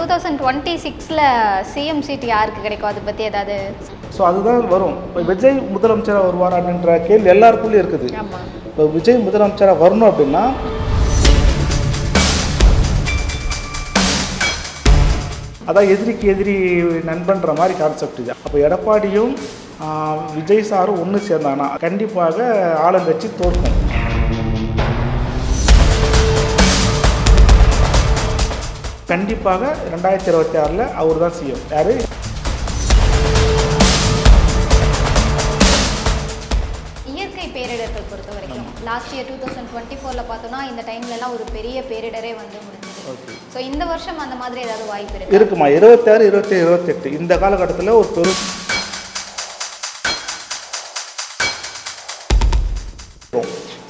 Two thousand twenty சிக்ஸில் CM seat யாருக்கு கிடைக்கும்? அதை பற்றி ஏதாவது ஸோ அதுதான் வரும். இப்போ விஜய் முதலமைச்சராக வருவார் அப்படின்ற கேள்வி எல்லாருக்குள்ளேயும் இருக்குது. இப்போ விஜய் முதலமைச்சராக வரணும் அப்படின்னா அதான் எதிரிக்கு எதிரி நண்பன்ற மாதிரி கான்செப்ட் இது. அப்போ எடப்பாடியும் விஜய் சாரும் ஒன்று சேர்ந்தானா கண்டிப்பாக ஆளுங்கட்சி தோற்கும். கண்டிப்பாக ரெண்டாயிரத்தி இருபத்தி ஆறில் அவர் தான் சிஎம் யார்? இயற்கை பேரிடர்கள் பொறுத்த வரைக்கும் last year two thousand twenty ஃபோரில் பார்த்தோம்னா இந்த டைம்லலாம் ஒரு பெரிய பேரிடரே வந்து முடிஞ்சது. ஸோ இந்த வருஷம் அந்த மாதிரி ஏதாவது வாய்ப்பு இருக்கு? இருக்குமா? இருபத்தாறு இருபத்தேழு இருபத்தெட்டு இந்த காலகட்டத்தில் ஒரு பெரும்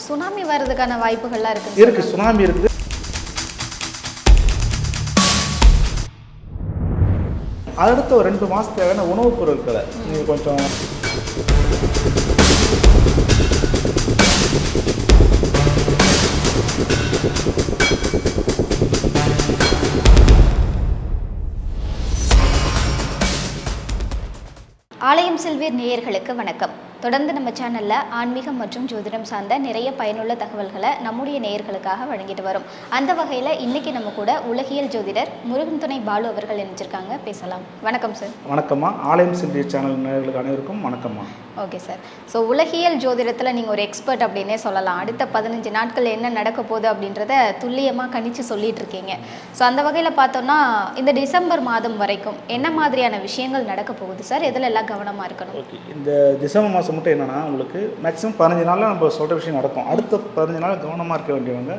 சுனாமி வர்றதுக்கான வாய்ப்புகள்லாம் இருக்கு. இருக்கு சுனாமி இருக்குது. அடுத்த ஒரு ரெண்டு மாதம் தேவையான உணவுப் பொருட்களை. நீங்கள் கொஞ்சம் ஆலயம் செல்வீர் நேயர்களுக்கு வணக்கம். தொடர்ந்து நம்ம சேனல்ல ஆன்மீகம் மற்றும் ஜோதிடம் சார்ந்த நிறைய பயனுள்ள தகவல்களை நம்முடைய நேயர்களுக்காக வழங்கிட்டு வரோம். அந்த வகையில் இன்னைக்கு நம்ம கூட உலகியல் ஜோதிடர் முருகன் துணை பாலு அவர்கள் இணைஞ்சிருக்காங்க. பேசலாம். வணக்கம் சார் வணக்கம்மா. ஆலயம் செல்வி சேனல் நேயர்களுக்கு அனைவருக்கும் வணக்கம்மா. ஓகே சார் ஸோ உலகியல் ஜோதிடத்தில் நீங்கள் ஒரு எக்ஸ்பர்ட் அப்படின்னே சொல்லலாம். அடுத்த பதினஞ்சு நாட்கள் என்ன நடக்க போகுது அப்படின்றத துல்லியமாக கணிச்சு சொல்லிட்டு இருக்கீங்க. ஸோ அந்த வகையில் பார்த்தோம்னா இந்த டிசம்பர் மாதம் வரைக்கும் என்ன மாதிரியான விஷயங்கள் நடக்க போகுது சார் எதில் எல்லாம் கவனமாக இருக்கணும்? இந்த டிசம்பர் மாதம் மட்டும் என்னென்னா உங்களுக்கு மேக்ஸிமம் பதினஞ்சு நாளில் நம்ம சொல்கிற விஷயம் நடக்கும். அடுத்த பதினஞ்சு நாள் கவனமாக இருக்க வேண்டியவங்க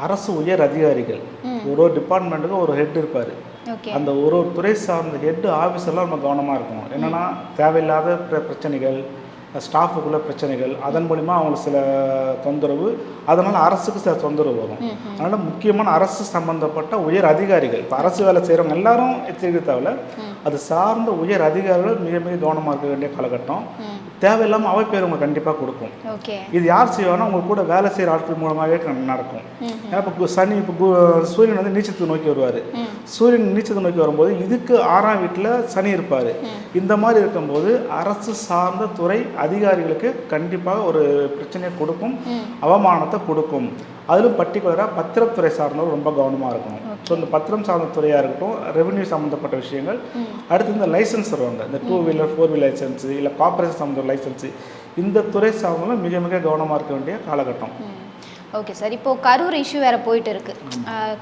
அரசு உயர் அதிகாரிகள். ஒரு ஒரு டிபார்ட்மெண்ட்டுக்கும் ஒரு ஹெட் இருப்பார். அந்த ஒரு ஒரு துறை சார்ந்த ஹெட் ஆஃபீஸெல்லாம் நம்ம கவனமாக இருக்கணும். என்னென்னா தேவையில்லாத பிர- பிரச்சனைகள் ஸ்டாஃபுக்குள்ள பிரச்சனைகள் அதன் மூலிமா அவங்களுக்கு சில தொந்தரவு அதனால் அரசுக்கு சில தொந்தரவு வரும். அதனால் முக்கியமான அரசு சம்பந்தப்பட்ட உயர் அதிகாரிகள் இப்போ அரசு வேலை செய்கிறவங்க எல்லாரும் எச்சரிக்கை தேவையில்ல. அது சார்ந்த உயர் அதிகாரிகள் மிக மிக கவனமாக இருக்க வேண்டிய காலகட்டம். தேவையில்லாமல் அவைப்பேர் உங்க கண்டிப்பாக கொடுக்கும். இது யார் செய்வாங்கன்னா உங்க கூட வேலை செய்கிற ஆட்கள் மூலமாகவே நடக்கும். ஏன்னா இப்போ சனி இப்போ சூரியன் வந்து நீச்சத்தை நோக்கி வருவார். சூரியன் நீச்சத்தை நோக்கி வரும்போது இதுக்கு ஆறாம் வீட்டில் சனி இருப்பார். இந்த மாதிரி இருக்கும்போது அரசு சார்ந்த துறை அதிகாரிகளுக்கு கண்டிப்பாக ஒரு பிரச்சனையை கொடுக்கும் அவமானத்தை கொடுக்கும். அதிலும் பர்டிகுலராக பத்திரத்துறை சார்ந்தவர் ரொம்ப கவனமாக இருக்கணும். ஸோ இந்த பத்திரம் சார்ந்த துறையாக இருக்கட்டும் ரெவென்யூ சம்மந்தப்பட்ட விஷயங்கள் அடுத்து இந்த லைசன்ஸ் வருவாங்க. இந்த two wheeler four wheeler licence இல்லை கார்பரேஷன் சம்மந்த லைசன்ஸு இந்த துறை சார்ந்தவங்களும் மிக மிக கவனமாக இருக்க வேண்டிய காலகட்டம். Okay sir. இப்போ கரூர் இஷ்யூ வேற போயிட்டு இருக்கு.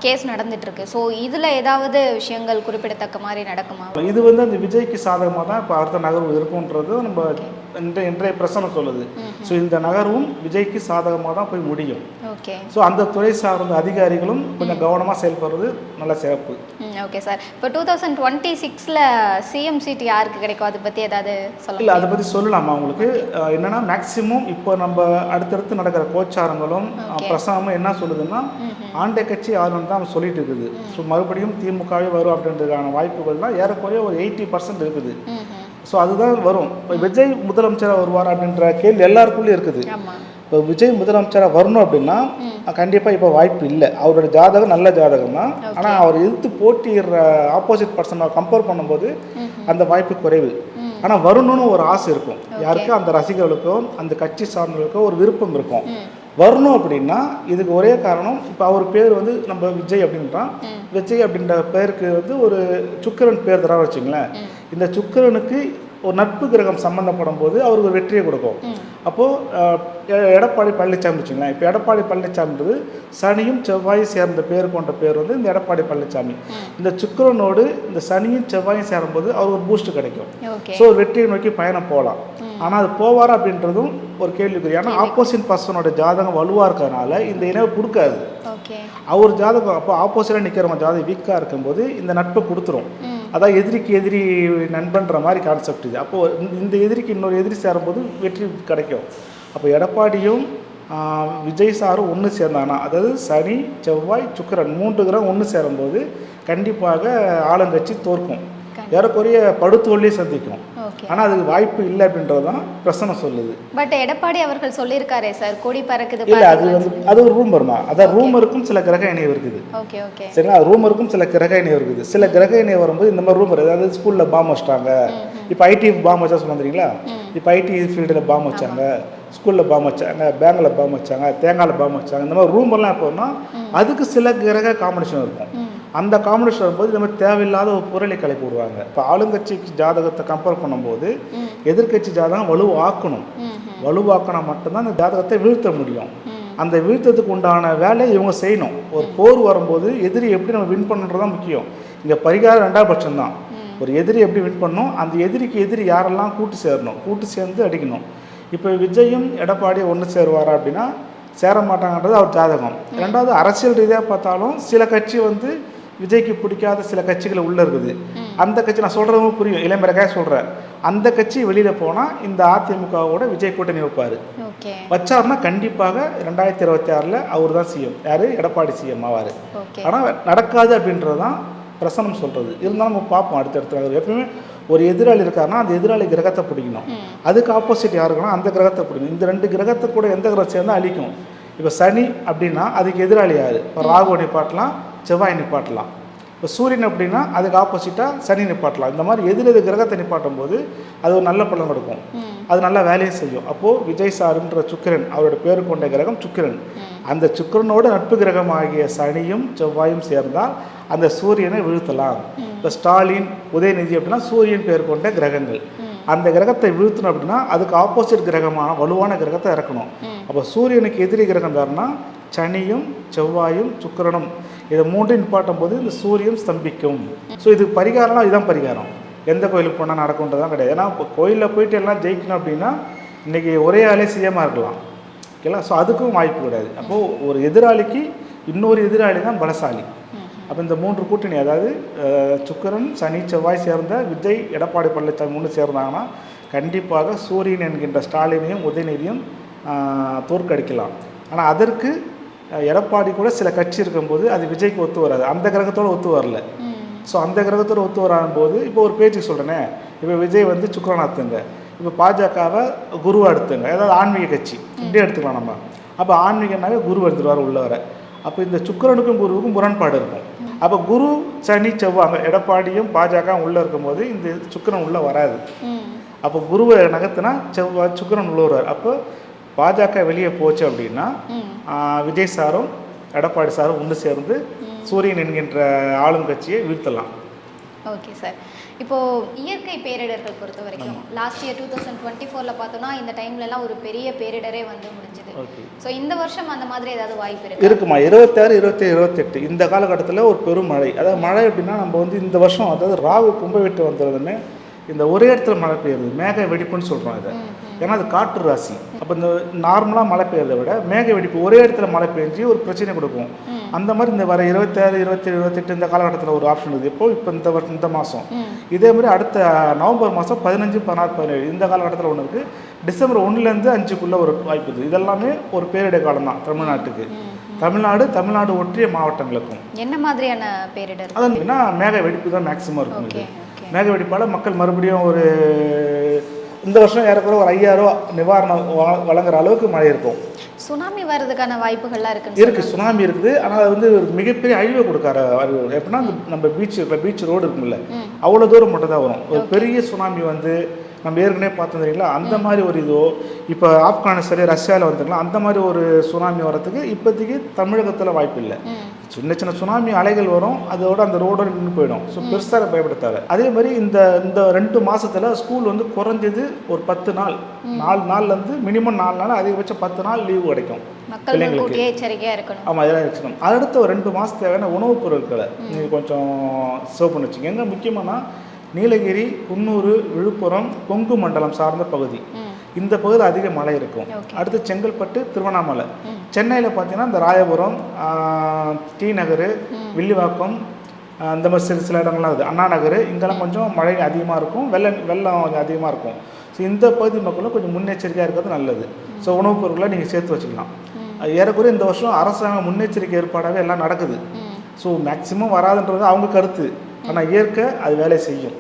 கேஸ் நடந்துட்டு இருக்கு. ஸோ இதில் ஏதாவது விஷயங்கள் குறிப்பிடத்தக்க மாதிரி நடக்குமா? இது வந்து அந்த விஜய்க்கு சாதகமாக தான் இப்போ அடுத்த நகர்வு இருக்குன்றது நம்ம இன்றைய இன்றைய பிரச்சனை சொல்லுது. ஸோ இந்த நகர்வும் விஜய்க்கு சாதகமாக தான் போய் முடியும். ஸோ அந்த துறை சார்ந்த அதிகாரிகளும் கொஞ்சம் கவனமாக செயல்படுறது நல்ல சிறப்பு. Okay sir. இப்போ டூ தௌசண்ட் டுவெண்ட்டி சிக்ஸில் சிஎம் சீட் யாருக்கு கிடைக்கும்? அதை பற்றி ஏதாவது இல்லை சொல்லுங்கள் அதை பற்றி சொல்லலாமா உங்களுக்கு? அஹ், என்னன்னா மேக்சிமம் இப்போ நம்ம அடுத்தடுத்து நடக்கிற கோச்சாரங்களும் அஹ், பிரசங்கமும் என்ன சொல்லுதுன்னா ஆண்டை கட்சி ஆளுநர் தான் சொல்லிட்டு இருக்குது. ஸோ மறுபடியும் திமுகவே வரும் அப்படின்றதுக்கான வாய்ப்புகள்லாம் ஏறக்குறைய ஒரு எயிட்டி பர்சன்ட் இருக்குது. ஸோ அதுதான் வரும். இப்போ விஜய் முதலமைச்சராக வருவார் அப்படின்ற கேள்வி எல்லாருக்குள்ளேயும் இருக்குது. இப்போ விஜய் முதலமைச்சராக வரணும் அப்படின்னா கண்டிப்பாக இப்போ வாய்ப்பு இல்லை. அவரோட ஜாதகம் நல்ல ஜாதகம் தான் ஆனால் அவர் எதிர்த்து போட்டியிடுற ஆப்போசிட் பர்சனை கம்பேர் பண்ணும்போது அந்த வாய்ப்பு குறைவு. ஆனால் வரணும்னு ஒரு ஆசை இருக்கும். யாருக்கு? அந்த ரசிகர்களுக்கோ அந்த கட்சி சார்ந்தவர்களுக்கோ ஒரு விருப்பம் இருக்கும். வரணும் அப்படின்னா இதுக்கு ஒரே காரணம் இப்போ அவர் பேர் வந்து நம்ம விஜய் அப்படின்றான். விஜய் அப்படின்ற பேருக்கு வந்து ஒரு சுக்கிரன் பேர் தர வச்சுங்களேன் இந்த சுக்கிரனுக்கு ஒரு நட்பு கிரகம் சம்மந்தப்படும் போது அவருக்கு ஒரு வெற்றியை கொடுக்கும். அப்போது எடப்பாடி பழனிசாமி வச்சுங்களேன் இப்போ எடப்பாடி பழனிசாமின்றது சனியும் செவ்வாயும் சேர்ந்த பேர் கொண்ட பேர் வந்து இந்த எடப்பாடி பழனிசாமி இந்த சுக்கிரனோடு இந்த சனியும் செவ்வாயும் சேரும்போது அவர் ஒரு பூஸ்ட் கிடைக்கும். ஸோ ஒரு வெற்றியை நோக்கி பயணம் போகலாம். ஆனால் அது போவாரா அப்படின்றதும் ஒரு கேள்விக்குறி. ஏன்னா ஆப்போசிட் பர்சனோட ஜாதகம் வலுவாக இருக்கிறதுனால இந்த இணைவு கொடுக்காது. அவர் ஜாதகம் அப்போ ஆப்போசிட்டாக நிற்கிறவங்க ஜாதகம் வீக்காக இருக்கும்போது இந்த நட்பை கொடுத்துரும். அதான் எதிரிக்கு எதிரி நண்பன்ற மாதிரி கான்செப்ட் இது. அப்போ இந்த- எதிரிக்கு இன்னொரு எதிரி சேரும்போது வெற்றி கிடைக்கும். அப்போ எடப்பாடியும் விஜய் சாரும் ஒன்று சேர்ந்தானா அதாவது சனி செவ்வாய் சுக்கிரன் மூன்று கிரகம் ஒன்று சேரும்போது கண்டிப்பாக ஆளுங்கட்சி தோற்கும். ஏறக்குறைய படுத்தோல்லையே சந்திக்கும். ஆனால் அதுக்கு வாய்ப்பு இல்லை அப்படின்றது தான் பிரச்சனை சொல்லுது. பட் எடப்பாடி அவர்கள் சொல்லியிருக்காரே சார் கொடி பறக்குது இல்லை அது வந்து அது ஒரு ரூமர்மா அதான் ரூமருக்கும் சில கிரக இணைவு இருக்குது. ஓகே ஓகே சரிங்களா? ரூமருக்கும் சில கிரக இணைவு இருக்குது. சில கிரக இணைவு வரும்போது இந்த மாதிரி ரூமர் அதாவது ஸ்கூலில் பாம் வச்சிட்டாங்க. இப்போ ஐடி பாம் வச்சா சொல்லுறீங்களா இப்போ ஐடி ஃபீல்டில் பாம் வச்சாங்க. ஸ்கூலில் பாம் வச்சாங்க. பேங்கில் பாம் வச்சாங்க. தேங்காயில் பாம் வச்சாங்க. இந்த மாதிரி ரூமர்லாம் எப்போன்னா அதுக்கு சில கிரக காம்பினேஷன் இருக்கும். அந்த காம்பினேஷன் வரும்போது இந்த மாதிரி தேவையில்லாத ஒரு பொருளை கிளப்பி விடுவாங்க இப்போ ஆளுங்கட்சிக்கு ஜாதகத்தை கம்பேர் பண்ணும்போது எதிர்க்கட்சி ஜாதகம் வலுவாக்கணும். வலுவாக்கினா மட்டும்தான் அந்த ஜாதகத்தை வீழ்த்த முடியும். அந்த வீழ்த்தத்துக்கு உண்டான வேலையை இவங்க செய்யணும். ஒரு போர் வரும்போது எதிரி எப்படி நம்ம வின் பண்ணுறது தான் முக்கியம். இங்கே பரிகாரம் ரெண்டாவது பட்சம் தான் ஒரு எதிரி எப்படி வின் பண்ணணும் அந்த எதிரிக்கு எதிரி யாரெல்லாம் கூட்டு சேரணும்? கூட்டு சேர்ந்து அடிக்கணும். இப்போ விஜயும் எடப்பாடி ஒன்று சேருவாரா அப்படின்னா சேர மாட்டாங்கன்றது அவர் ஜாதகம். ரெண்டாவது அரசியல் ரீதியாக பார்த்தாலும் சில கட்சி வந்து விஜய்க்கு பிடிக்காத சில கட்சிகள் உள்ளே இருக்குது. அந்த கட்சி நான் சொல்கிறவங்க புரியும். இளம்பரக்காக சொல்கிறேன் அந்த கட்சி வெளியில் போனால் இந்த அதிமுகவோட விஜய் கூட்டணி வைப்பார். வச்சார்னா கண்டிப்பாக ரெண்டாயிரத்தி இருபத்தி ஆறில் அவர் தான் சிஎம் யார்? எடப்பாடி சிஎம் ஆவார். ஆனால் நடக்காது அப்படின்றது தான் பிரசனம் சொல்கிறது இருந்தாலும் நம்ம பார்ப்போம் அடுத்தடுத்து. எப்பவுமே ஒரு எதிராளி இருக்காருன்னா அந்த எதிராளி கிரகத்தை பிடிக்கணும். அதுக்கு ஆப்போசிட் யாருக்குன்னா அந்த கிரகத்தை பிடிக்கணும். இந்த ரெண்டு கிரகத்தை கூட எந்த கிரகம் சேர்ந்தா அழிக்கும்? இப்போ சனி அப்படின்னா அதுக்கு எதிராளி யார்? இப்போ ராகு நிப்பாட்டலாம் செவ்வாய் நிப்பாட்டலாம். இப்போ சூரியன் அப்படின்னா அதுக்கு ஆப்போசிட்டாக சனி நிப்பாட்டலாம். இந்த மாதிரி எதிர் எது கிரகத்தை நிப்பாட்டும் போது அது ஒரு நல்ல பலன் கொடுக்கும். அது நல்லா வேலையும் செய்யும். அப்போது விஜய் சாருன்ற சுக்கிரன் அவரோட பேர் கொண்ட கிரகம் சுக்கிரன். அந்த சுக்கிரனோட நட்பு கிரகம் ஆகிய சனியும் செவ்வாயும் சேர்ந்தால் அந்த சூரியனை வீழ்த்தலாம். இப்போ ஸ்டாலின் உதயநிதி அப்படின்னா சூரியன் பேர் கொண்ட கிரகங்கள். அந்த கிரகத்தை வீழ்த்தணும் அப்படின்னா அதுக்கு ஆப்போசிட் கிரகமான வலுவான கிரகத்தை இறக்கணும். அப்போ சூரியனுக்கு எதிரி கிரகம் யாருன்னா சனியும் செவ்வாயும் சுக்கிரனும். இதை மூன்று நிப்பாட்டும் போது இந்த சூரியன் ஸ்தம்பிக்கும். ஸோ இது பரிகாரம்லாம் இதுதான் பரிகாரம். எந்த கோயிலுக்கு போனால் நடக்கும்ன்றதான் கிடையாது. ஏன்னா இப்போ கோயிலில் போயிட்டு எல்லாம் ஜெயிக்கணும் அப்படின்னா இன்றைக்கி ஒரே ஆளே சிஎமாக இருக்கலாம். ஓகேங்களா? ஸோ அதுக்கும் வாய்ப்பு கிடையாது. அப்போது ஒரு எதிராளிக்கு இன்னொரு எதிராளி தான் பலசாலி. அப்போ இந்த மூன்று கூட்டணி அதாவது சுக்கரன் சுக்கிரன் சனி செவ்வாய் சேர்ந்த விஜய் எடப்பாடி பழனிசாமி மூணு சேர்ந்தாங்கன்னா கண்டிப்பாக சூரியன் என்கின்ற ஸ்டாலினையும் உதயநிதியும் தோற்கடிக்கலாம். ஆனால் அதற்கு எடப்பாடி கூட சில கட்சி இருக்கும்போது அது விஜய்க்கு ஒத்து வராது. அந்த கிரகத்தோடு ஒத்து வரல. ஸோ அந்த கிரகத்தோடு ஒத்து வராத போது இப்போ ஒரு பேச்சுக்கு சொல்கிறேனே இப்போ விஜய் வந்து சுக்கரநாத்துங்க இப்போ பாஜகவை குருவா எடுத்துங்க ஏதாவது ஆன்மீக கட்சி இப்படியே எடுத்துக்கலாம் நம்ம. அப்போ ஆன்மீகனாவே குரு வந்துடுவார் உள்ள வர. அப்போ இந்த சுக்கிரனுக்கும் குருவுக்கும் முரண்பாடு இருக்கும். அப்போ குரு சனி செவ்வாய் அந்த எடப்பாடியும் பாஜக உள்ளே இருக்கும்போது இந்த சுக்கிரன் உள்ளே வராது. அப்போ குருவை நகர்த்தினா செவ்வாய் சுக்கிரன் உள்ள வருவார். அப்போ பாஜக வெளியே போச்சு அப்படின்னா விஜய் சாரும் எடப்பாடி சாரும் ஒன்று சேர்ந்து சூரியன் என்கின்ற ஆளும் கட்சியை வீழ்த்தலாம். Okay sir. இப்போ இயற்கை பேரிடர்கள் பொறுத்த வரைக்கும் last year two thousand twenty ஃபோரில் பார்த்தோம்னா இந்த டைம்லலாம் ஒரு பெரிய பேரிடரே வந்து முடிஞ்சுது. ஸோ இந்த வருஷம் அந்த மாதிரி ஏதாவது வாய்ப்பு இருக்கு? இருக்குமா? இருபத்தாறு இருபத்தேழு இருபத்தெட்டு. இந்த காலகட்டத்தில் ஒரு பெரும் மழை அதாவது மழை அப்படின்னா நம்ம வந்து இந்த வருஷம் அதாவது ராகு கும்ப விட்டு வந்துடுதுன்னு இந்த ஒரே இடத்துல மழை பெய்யுது மேக வெடிப்புன்னு சொல்கிறோம் இதை. ஏன்னா அது காற்று ராசி. அப்போ இந்த நார்மலாக மழை பெய்யறதை விட மேக வெடிப்பு ஒரே இடத்துல மழை பெஞ்சு ஒரு பிரச்சனை கொடுக்கும். அந்த மாதிரி இந்த வர இருபத்தாறு இருபத்தேழு இருபத்தெட்டு இந்த காலகட்டத்தில் ஒரு ஆப்ஷன் இருக்குது இப்போ இப்போ இந்த வருஷம் இந்த மாதம் இதே மாதிரி அடுத்த நவம்பர் மாதம் பதினஞ்சு பதினாறு பதினேழு இந்த காலகட்டத்தில் ஒன்று இருக்குது டிசம்பர் ஒன்றுலேருந்து அஞ்சுக்குள்ளே ஒரு வாய்ப்பு இருக்குது இதெல்லாமே ஒரு பேரிடர் காலம் தான் தமிழ்நாட்டுக்கு. தமிழ்நாடு தமிழ்நாடு ஒற்றிய மாவட்டங்களுக்கும். என்ன மாதிரியான பேரிடர்? அதான் மேக வெடிப்பு தான் மேக்ஸிமம் இருக்கும் மேக வெடிப்பால் மக்கள் மறுபடியும் ஒரு இந்த வருஷம் ஏறக்குறைய ஒரு ஐயாயிரம் நிவாரணம் வழங்குற அளவுக்கு மழை இருக்கும். சுனாமி வர்றதுக்கான வாய்ப்புகள்லாம் இருக்குன்னு இருக்கு சுனாமி இருக்குது. ஆனால் அது வந்து ஒரு மிகப்பெரிய அழிவை கொடுக்கார எப்படின்னா நம்ம பீச் இப்போ பீச் ரோடு இருக்கும்ல அவ்வளோ தூரம் மட்டும் தான் வரும். ஒரு பெரிய சுனாமி வந்து நம்ம ஏற்கனவே பார்த்தோம் தெரியுங்களா? அந்த மாதிரி ஒரு இதோ இப்போ ஆப்கானிஸ்தான் ரஷ்யாவில் வந்துருக்கலாம் அந்த மாதிரி ஒரு சுனாமி வரத்துக்கு இப்போதைக்கு தமிழகத்தில் வாய்ப்பு இல்லை. சின்ன சின்ன சுனாமி அலைகள் வரும் அதோட அந்த ரோடோட நின்று போயிடும். ஸோ பெருசாக பயப்படுத்தாது அதே மாதிரி இந்த இந்த ரெண்டு மாசத்துல ஸ்கூல் வந்து குறைஞ்சது ஒரு பத்து நாள். நாலு நாள்லேருந்து மினிமம் நாலு நாள் அதிகபட்சம் பத்து நாள் லீவு கிடைக்கும் பிள்ளைங்களுக்கு. முன்கூட்டியே எச்சரிக்கையா இருக்கணும். ஆமாம் இதெல்லாம் வச்சுக்கணும் அடுத்த ஒரு ரெண்டு மாதம் தேவையான உணவுப் பொருட்களை நீங்கள் கொஞ்சம் சேவ் பண்ணி வச்சுங்க எங்கே முக்கியமானா நீலகிரி குன்னூர் விழுப்புரம் கொங்கு மண்டலம் சார்ந்த பகுதி. இந்த பகுதியில் அதிக மழை இருக்கும். அடுத்து செங்கல்பட்டு திருவண்ணாமலை. சென்னையில் பார்த்தீங்கன்னா இந்த ராயபுரம் டி நகர் வில்லிவாக்கம் இந்த மாதிரி சில சில இடங்கள்லாம் இருக்குது. அண்ணா நகர் இங்கெல்லாம் கொஞ்சம் மழை அதிகமாக இருக்கும். வெள்ளம் வெள்ளம் கொஞ்சம் அதிகமாக இருக்கும். ஸோ இந்த பகுதி மக்களும் கொஞ்சம் முன்னெச்சரிக்கையாக இருக்கிறது நல்லது. ஸோ உணவுப் பொருட்களை நீங்கள் சேர்த்து வச்சுக்கலாம். ஏறக்குறைய இந்த வருஷம் அரசாங்க முன்னெச்சரிக்கை ஏற்பாடாகவே எல்லாம் நடக்குது. ஸோ மேக்ஸிமம் வராதுன்றது அவங்க கருத்து. ஆனால் இயற்கை அது வேலை செய்யும்.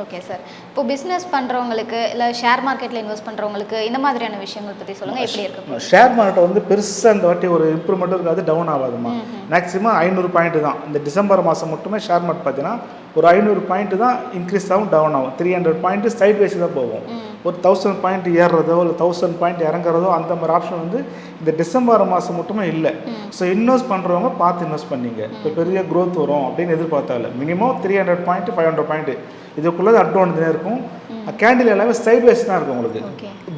ஓகே சார் இப்போ பிஸ்னஸ் பண்ணுறவங்களுக்கு இல்லை ஷேர் மார்க்கெட்டில் இன்வெஸ்ட் பண்ணுறவங்களுக்கு இந்த மாதிரியான விஷயங்கள் பற்றி சொல்லுங்கள் எப்படி இருக்கு? ஷேர் மார்க்கெட் வந்து பெருசாக இந்த வாட்டி ஒரு இம்ப்ரூவ்மெண்ட்டும் இருக்காது டவுன் ஆகாதுமா மேக்ஸிமம் ஐநூறு பாயிண்ட் தான். இந்த டிசம்பர் மாதம் மட்டுமே ஷேர் மார்க்கெட் பார்த்தீங்கன்னா ஒரு ஐநூறு பாயிண்ட் தான் இன்க்ரீஸ் ஆகும் டவுன் ஆகும். Three hundred point side wise தான் போகும். ஒரு தௌசண்ட் பாயிண்ட் ஏறுறதோ இல்லை தௌசண்ட் பாயிண்ட் இறங்குறதோ அந்த மாதிரி ஆப்ஷன் வந்து இந்த டிசம்பர் மாதம் மட்டுமே இல்லை. ஸோ இன்வெஸ்ட் பண்ணுறவங்க பார்த்து இன்வெஸ்ட் பண்ணீங்க. இப்போ பெரிய growth வரும் அப்படின்னு எதிர்பார்த்தால minimum three hundred point five hundred point இதுக்குள்ளே அட்வான்டேஜ் இருக்கும். கேண்டில் எல்லாமே சைட் வைஸ் தான் இருக்கும் உங்களுக்கு.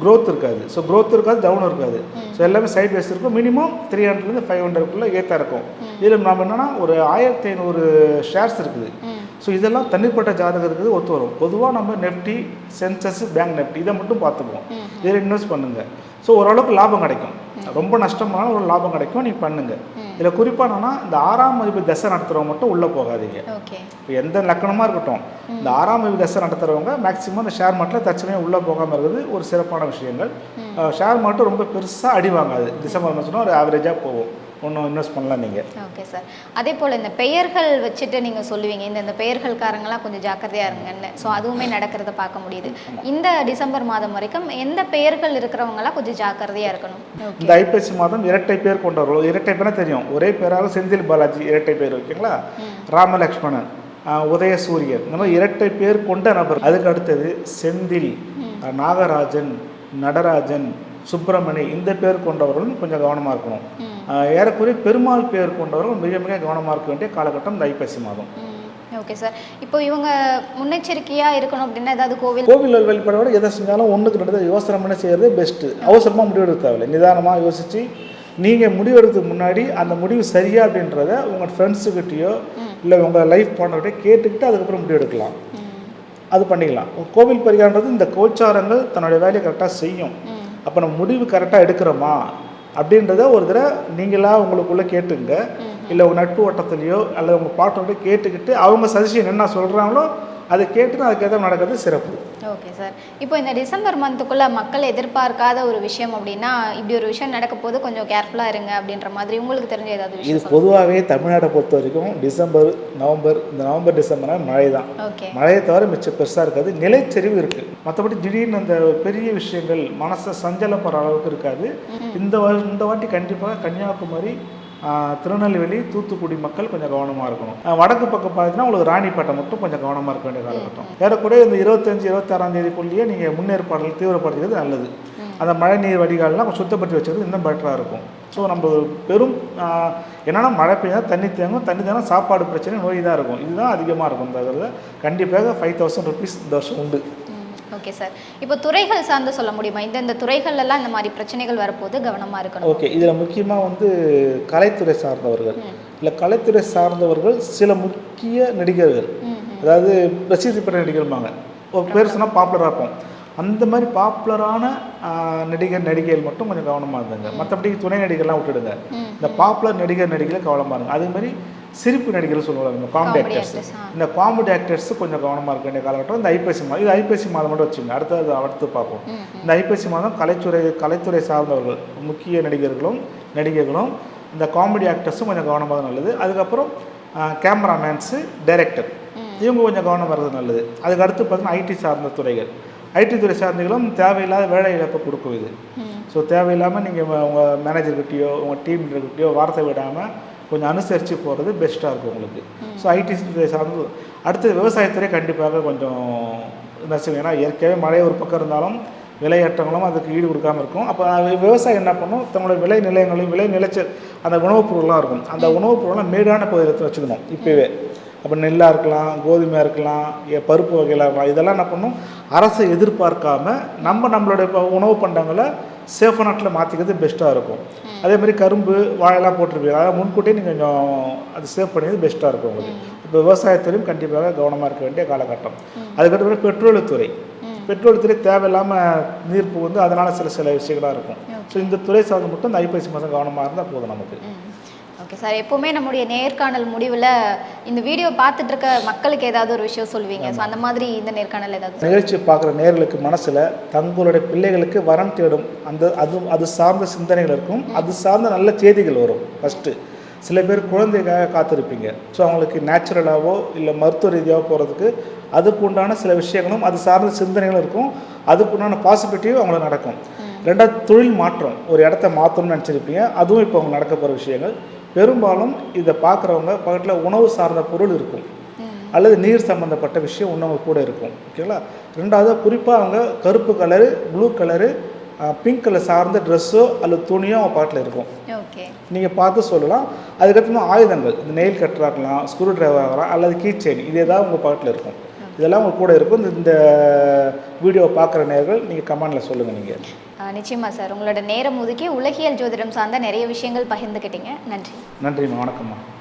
growth இருக்காது. ஸோ growth இருக்காது டவுன் இருக்காது. ஸோ எல்லாமே சைட் வைஸ் இருக்கும் மினிமம் த்ரீ ஹண்ட்ரட்லேருந்து ஃபைவ் ஹண்ட்ரட்குள்ளே ஏற்றா இருக்கும். இதில் நம்ம என்னன்னா ஒரு ஆயிரத்தி ஐநூறு ஷேர்ஸ் இருக்குது. ஸோ இதெல்லாம் தனிப்பட்ட ஜாதகம் இருக்குது ஒத்து வரும். பொதுவாக நம்ம நெஃப்டி சென்சஸ் பேங்க் நெஃப்டி இதை மட்டும் பார்த்துப்போம் இதில் இன்வெஸ்ட் பண்ணுங்க. ஸோ ஓரளவுக்கு லாபம் கிடைக்கும். ரொம்ப நஷ்டமான ஒரு லாபம் கிடைக்கும் நீ பண்ணுங்க. இதில் குறிப்பாக என்னன்னா இந்த ஆறாம் மதிப்பு தசை நடத்துகிறவங்க மட்டும் உள்ளே போகாதீங்க. இப்போ எந்த லக்கணமாக இருக்கட்டும் இந்த ஆறாம் மதிப்பு தசை நடத்துகிறவங்க மேக்ஸிமம் இந்த ஷேர் மார்ட்டில் தற்சமயம் உள்ளே போகாமல் இருக்கிறது ஒரு சிறப்பான விஷயங்கள். ஷேர் மார்ட்டு ரொம்ப பெருசாக அடி வாங்காது. டிசம்பர் மாதம்னா ஒரு ஆவரேஜாக போகும். ஒன்றும் இன்வெஸ்ட் பண்ணலாம் நீங்கள் ஓகே சார் அதே போல் இந்த பெயர்கள் வச்சுட்டு நீங்கள் சொல்லுவீங்க. இந்த இந்த பெயர்கள்காரங்களாம் கொஞ்சம் ஜாக்கிரதையாக இருங்கன்னு. ஸோ அதுவுமே நடக்கிறத பார்க்க முடியுது. இந்த டிசம்பர் மாதம் வரைக்கும் எந்த பெயர்கள் இருக்கிறவங்களாம் கொஞ்சம் ஜாக்கிரதையாக இருக்கணும். இந்த ஐப்பசி மாதம் இரட்டை பேர் கொண்டவர்கள். இரட்டை பேர்னா தெரியும். ஒரே பேராக செந்தில் பாலாஜி இரட்டை பேர் ஓகேங்களா? ராமலக்ஷ்மணன் உதயசூரியன். இந்த மாதிரி இரட்டை பேர் கொண்ட நபர். அதுக்கு அடுத்தது செந்தில் நாகராஜன் நடராஜன் சுப்பிரமணி இந்த பேர் கொண்டவர்களும் கொஞ்சம் கவனமாக இருக்கணும். ஏறக்குறைய பெருமாள் பேர் கொண்டவர்கள் மிக மிக கவனமாக இருக்க வேண்டிய காலகட்டம் இந்த ஐப்பசி மாதம் ஓகே சார் இப்போ இவங்க முன்னெச்சரிக்கையாக இருக்கணும் அப்படின்னா ஏதாவது கோவில் கோவில் வழிபாடோட எதை செஞ்சாலும் ஒன்றுக்கு ரெண்டு யோசனை பண்ணி செய்கிறது பெஸ்ட்டு அவசரமாக முடிவு எடுக்க தேவையில்லை. நிதானமாக யோசித்து நீங்கள் முடிவு எடுக்கிறதுக்கு முன்னாடி அந்த முடிவு சரியா அப்படின்றத உங்கள் ஃப்ரெண்ட்ஸுக்கிட்டேயோ இல்லை உங்கள் லைஃப் பார்ட்னர்கிட்ட கேட்டுக்கிட்டு அதுக்கப்புறம் முடிவு எடுக்கலாம் அது பண்ணிக்கலாம். கோவில் பரிகாரன்றது இந்த கோச்சாரங்கள் தன்னுடைய வேலையை கரெக்டாக செய்யும். அப்போ நம்ம முடிவு கரெக்டாக எடுக்கிறோமா? அப்படின்றத ஒரு தடவை நீங்களாக உங்களுக்குள்ளே கேட்டுங்க. இல்லை உங்கள் நட்பு வட்டத்துலையோ அல்லது உங்கள் பார்ட்னர்கிட்ட கேட்டுக்கிட்டு அவங்க சஜஷன் என்ன சொல்கிறாங்களோ அதை கேட்டுட்டு அதுக்கேற்ற நடக்கிறது சிறப்பு. ஓகே சார் இப்போ இந்த டிசம்பர் மந்த்துக்குள்ளே மக்கள் எதிர்பார்க்காத ஒரு விஷயம் அப்படின்னா இப்படி ஒரு விஷயம் நடக்க போது கொஞ்சம் கேர்ஃபுல்லாக இருங்க அப்படின்ற மாதிரி உங்களுக்கு தெரிஞ்ச ஏதாவது இது பொதுவாகவே தமிழ்நாட்டை பொறுத்த வரைக்கும் டிசம்பர் நவம்பர் இந்த நவம்பர் டிசம்பர்னா மழை தான். ஓகே மழையை தவிர மிச்சம் பெருசாக இருக்காது. நிலைச்சரிவு இருக்குது மற்றபடி திடீர்னு அந்த பெரிய விஷயங்கள் மனசை சஞ்சலப்படுற அளவுக்கு இருக்காது. இந்த இந்த வாட்டி கண்டிப்பாக கன்னியாகுமரி திருநெல்வேலி தூத்துக்குடி மக்கள் கொஞ்சம் கவனமாக இருக்கணும். வடக்கு பக்கம் பார்த்தீங்கன்னா உங்களுக்கு ராணிப்பேட்டை மட்டும் கொஞ்சம் கவனமாக இருக்க வேண்டிய காலகட்டம். ஏறக்குறைய இந்த இருபத்தஞ்சி இருபத்தாறாம் தேதிக்குள்ளேயே நீங்கள் முன்னேற்பாடுகள் தீவிரப்படுத்துறது நல்லது. அந்த மழை நீர் வடிகால்லாம் சுத்தப்படுத்தி வச்சுக்கிறது இன்னும் பெட்டராக இருக்கும். ஸோ நம்ம பெரும் என்னன்னா மழை பெய்யா தண்ணி தேங்கும் தண்ணி தேங்கும் சாப்பாடு பிரச்சனை நோய் தான் இருக்கும். இதுதான் அதிகமாக இருக்கும் இந்த கண்டிப்பாக ஃபைவ் தௌசண்ட் ருபீஸ் இந்த வருஷம் உண்டு. ஓகே சார் இப்போ துறைகள் சார்ந்து சொல்ல முடியுமா? இந்த இந்த எல்லாம் இந்த மாதிரி பிரச்சனைகள் வரப்போது கவனமாக இருக்கணும். ஓகே இதில் முக்கியமாக வந்து கலைத்துறை சார்ந்தவர்கள். இல்லை கலைத்துறை சார்ந்தவர்கள் சில முக்கிய நடிகர்கள். அதாவது பிரசித்தி பெற்ற நடிகர்பாங்க ஒரு பேர் சொன்னால் பாப்புலராக இருக்கும் அந்த மாதிரி பாப்புலரான நடிகர் நடிகைகள் மட்டும் கொஞ்சம் கவனமாக இருந்துங்க. மற்றபடி துணை நடிகர்லாம் விட்டுடுங்க. இந்த பாப்புலர் நடிகர் நடிகளை கவனமாக இருங்க. அதே மாதிரி சிரிப்பு நடிகர்கள் சொல்லுவாங்க இந்த காமெடி ஆக்டர்ஸ். இந்த காமெடி ஆக்டர்ஸ் கொஞ்சம் கவனமாக இருக்க வேண்டிய காலகட்டம். இந்த ஐப்பசி மாதம் இது ஐப்பசி மாதம் மட்டும் வச்சுங்க அடுத்தது அடுத்து பார்ப்போம். இந்த ஐப்பசி மாதம் கலைத்துறை கலைத்துறை சார்ந்தவர்கள் முக்கிய நடிகர்களும் நடிகைகளும் இந்த காமெடி ஆக்டர்ஸும் கொஞ்சம் கவனமாக நல்லது. அதுக்கப்புறம் கேமராமேன்ஸு டைரக்டர் இவங்க கொஞ்சம் கவனம் வர்றது நல்லது. அதுக்கு அடுத்து பார்த்தீங்கன்னா ஐடி சார்ந்த துறைகள். ஐடி துறை சார்ந்தவர்களும் தேவையில்லாத வேலை இழப்பை கொடுக்கும் இது. ஸோ தேவையில்லாமல் நீங்கள் உங்கள் மேனேஜர்கிட்டயோ உங்கள் டீம் கிட்டயோ வார்த்தை விடாமல் கொஞ்சம் அனுசரித்து போகிறது பெஸ்ட்டாக இருக்கும் உங்களுக்கு. ஸோ ஐடி துறை சார்ந்து அடுத்தது விவசாயத்துறை கண்டிப்பாக கொஞ்சம் என்ன செய்யும் ஏன்னா ஏற்கனவே மழை ஒரு பக்கம் இருந்தாலும் விலையேற்றங்களும் அதுக்கு ஈடு கொடுக்காம இருக்கும். அப்போ விவசாயம் என்ன பண்ணும்? தங்களோட விளை நிலையங்களையும் விளை நிலைச்ச அந்த உணவுப் பொருள்லாம் இருக்கும். அந்த உணவுப் பொருள்லாம் மேடான பகுதியில் வச்சுக்கணும் இப்போவே. அப்போ நெல்லாக இருக்கலாம் கோதுமையாக இருக்கலாம் ஏ பருப்பு வகைகளாக இருக்கலாம். இதெல்லாம் என்ன பண்ணும்? அரசை எதிர்பார்க்காம நம்ம நம்மளுடைய உணவு பண்டங்களை சேஃப் நாட்டில் மாற்றிக்கிறது பெஸ்ட்டாக இருக்கும். அதே மாதிரி கரும்பு வாழைலாம் போட்டிருப்பீங்க அதாவது முன்கூட்டியே நீங்கள் கொஞ்சம் அது சேவ் பண்ணியது பெஸ்ட்டாக இருக்கும் உங்களுக்கு. இப்போ விவசாயத்திலையும் கண்டிப்பாக கவனமாக இருக்க வேண்டிய காலகட்டம். அதுக்கடுத்து பெட்ரோலுத்துறை. பெட்ரோல் துறை தேவையில்லாமல் நீர் புகுந்து அதனால் சில சில விஷயங்களாக இருக்கும். ஸோ இந்த துறை சார்ந்து மட்டும் இந்த ஐப்பசி மாதம் கவனமாக இருந்தால் போதும் நமக்கு. ஓகே சார் எப்போவுமே நம்முடைய நேர்காணல் முடிவில் இந்த வீடியோ பார்த்துட்டு இருக்க மக்களுக்கு ஏதாவது ஒரு விஷயம் சொல்லுவீங்க ஸோ அந்த மாதிரி இந்த நேர்காணல் ஏதாவது நிகழ்ச்சி பார்க்குற நேர்களுக்கு மனசில் தங்களுடைய பிள்ளைகளுக்கு வரம் தேடும் அந்த அது அது சார்ந்த சிந்தனைகள் இருக்கும். அது சார்ந்த நல்ல செய்திகள் வரும் ஃபஸ்ட்டு சில பேர் குழந்தைக்காக காத்திருப்பீங்க. ஸோ அவங்களுக்கு நேச்சுரலாகவோ இல்லை மருத்துவ ரீதியாகவோ போகிறதுக்கு அதுக்கு உண்டான சில விஷயங்களும் அது சார்ந்த சிந்தனைகளும் இருக்கும். அதுக்கு உண்டான பாசிபிலிட்டியும் அவங்களுக்கு நடக்கும். ரெண்டாவது தொழில் மாற்றம். ஒரு இடத்த மாற்றணும்னு நினச்சிருப்பீங்க. அதுவும் இப்போ அவங்க நடக்க போகிற விஷயங்கள். பெரும்பாலும் இதை பார்க்குறவங்க பக்கத்தில் உணவு சார்ந்த பொருள் இருக்கும். அல்லது நீர் சம்மந்தப்பட்ட விஷயம் இன்னும் கூட இருக்கும். ஓகேங்களா ரெண்டாவது குறிப்பாக அவங்க கருப்பு colour blue colour pink colour சார்ந்த ட்ரெஸ்ஸோ அல்லது துணியோ அவங்க பாட்டில் இருக்கும். ஓகே. நீங்கள் பார்த்து சொல்லலாம். அதுக்கப்புறமா ஆயுதங்கள். இந்த நெயில் கட்டராக இருக்கலாம் ஸ்க்ரூ டிரைவர் ஆகலாம் அல்லது கீ செயின் இது ஏதாவது உங்கள் பாட்டில் இருக்கும். இதெல்லாம் உங்கள் கூட இருக்கும். இந்த- இந்த வீடியோ பார்க்குற நேர்கள் நீங்கள் கமெண்டில் சொல்லுங்கள் நீங்கள் ஆ, நிச்சயமா சார். உங்களோட நேரம் ஒதுக்கி உலகியல் ஜோதிடம் சார்ந்த நிறைய விஷயங்கள் பகிர்ந்துக்கிட்டீங்க. நன்றி. நன்றிம்மா. வணக்கம்மா.